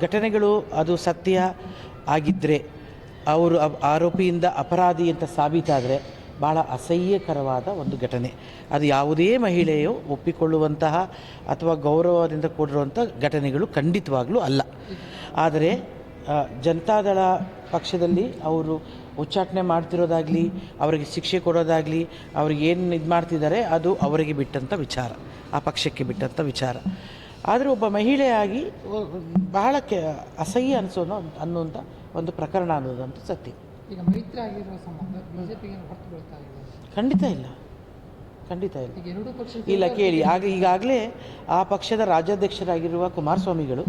ಘಟನೆಗಳು ಅದು ಸತ್ಯ ಆಗಿದ್ದರೆ ಅವರು ಆರೋಪಿಯಿಂದ ಅಪರಾಧಿ ಅಂತ ಸಾಬೀತಾದರೆ ಭಾಳ ಅಸಹ್ಯಕರವಾದ ಒಂದು ಘಟನೆ. ಅದು ಯಾವುದೇ ಮಹಿಳೆಯು ಒಪ್ಪಿಕೊಳ್ಳುವಂತಹ ಅಥವಾ ಗೌರವದಿಂದ ಕೂಡಿರುವಂಥ ಘಟನೆಗಳು ಖಂಡಿತವಾಗಲೂ ಅಲ್ಲ. ಆದರೆ ಆ, ಜನತಾದಳ ಪಕ್ಷದಲ್ಲಿ ಅವರು ಉಚ್ಚಾಟನೆ ಮಾಡ್ತಿರೋದಾಗಲಿ ಅವರಿಗೆ ಶಿಕ್ಷೆ ಕೊಡೋದಾಗಲಿ ಅವ್ರಿಗೆ ಏನು ಇದು ಮಾಡ್ತಿದ್ದಾರೆ ಅದು ಅವರಿಗೆ ಬಿಟ್ಟಂಥ ವಿಚಾರ. ಆ ಪಕ್ಷಕ್ಕೆ ಬಿಟ್ಟಂಥ ವಿಚಾರ. ಆದರೆ ಒಬ್ಬ ಮಹಿಳೆಯಾಗಿ ಬಹಳ ಕೆ ಅಸಹ್ಯ ಅನಿಸೋನು ಅನ್ನುವಂಥ ಒಂದು ಪ್ರಕರಣ ಅನ್ನೋದಂತೂ ಸತ್ಯ. ಈಗ ಮೈತ್ರಿ ಆಗಿರುವ ಸಂಬಂಧ ಬಿಜೆಪಿಗೆ ಹೊರತು ಬೀಳ್ತಾ ಇದೆ ಖಂಡಿತ ಇಲ್ಲ. ಖಂಡಿತ ಇಲ್ಲ. ಈಗ ಎರಡೂ ಪಕ್ಷ ಇಲ್ಲ ಕೇಳಿ. ಆಗ ಈಗಾಗಲೇ ಆ ಪಕ್ಷದ ರಾಜ್ಯಾಧ್ಯಕ್ಷರಾಗಿರುವ ಕುಮಾರಸ್ವಾಮಿಗಳು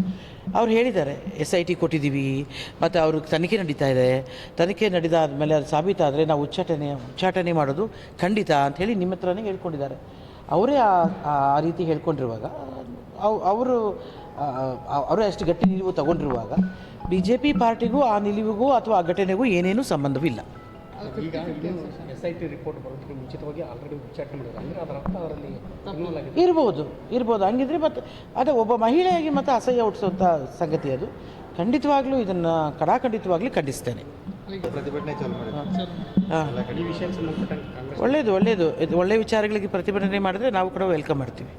ಅವ್ರು ಹೇಳಿದ್ದಾರೆ ಎಸ್ ಐ ಟಿ ಕೊಟ್ಟಿದ್ದೀವಿ ಮತ್ತು ಅವರು ತನಿಖೆ ನಡೀತಾ ಇದೆ. ತನಿಖೆ ನಡೆದಾದ ಮೇಲೆ ಅದು ಸಾಬೀತಾದರೆ ನಾವು ಉಚ್ಚಾಟನೆ ಉಚ್ಚಾಟನೆ ಮಾಡೋದು ಖಂಡಿತ ಅಂತ ಹೇಳಿ ನಿಮ್ಮ ಹತ್ರನೇ ಹೇಳ್ಕೊಂಡಿದ್ದಾರೆ. ಅವರೇ ಆ ಆ- ರೀತಿ ಹೇಳ್ಕೊಂಡಿರುವಾಗ ಅವರು ಅವರು ಅಷ್ಟು ಗಟ್ಟಿ ನಿಲುವು ತಗೊಂಡಿರುವಾಗ ಬಿ ಜೆ ಪಿ ಪಾರ್ಟಿಗೂ ಆ ನಿಲುವಿಗೂ ಅಥವಾ ಆ ಘಟನೆಗೂ ಏನೇನೂ ಸಂಬಂಧವಿಲ್ಲ. ಈಗ ಎಸ್ ಐ ಟಿ ರಿಪೋರ್ಟ್ ಬರೋದಕ್ಕೆ ಮುಂಚಿತವಾಗಿ ಆಲ್ರೆಡಿ ಉಚ್ಚಾಟನೆ ಅಂದರೆ ಅದರ ಅರ್ಥ ಇರ್ಬೋದು ಇರ್ಬೋದು. ಹಂಗಿದ್ರೆ ಮತ್ತು ಅದೇ ಒಬ್ಬ ಮಹಿಳೆಯಾಗಿ ಮತ್ತೆ ಅಸಹ್ಯ ಹುಟ್ಟಿಸುವಂಥ ಸಂಗತಿ ಅದು. ಖಂಡಿತವಾಗ್ಲೂ ಇದನ್ನು ಕಡಾಖಂಡಿತವಾಗ್ಲೂ ಖಂಡಿಸ್ತೇನೆ. ಒಳ್ಳೇದು ಒಳ್ಳೆಯದು ಒಳ್ಳೆಯದು ಇದು ಒಳ್ಳೆಯ ವಿಚಾರಗಳಿಗೆ ಪ್ರತಿಭಟನೆ ಮಾಡಿದ್ರೆ ನಾವು ಕೂಡ ವೆಲ್ಕಮ್ ಮಾಡ್ತೀವಿ.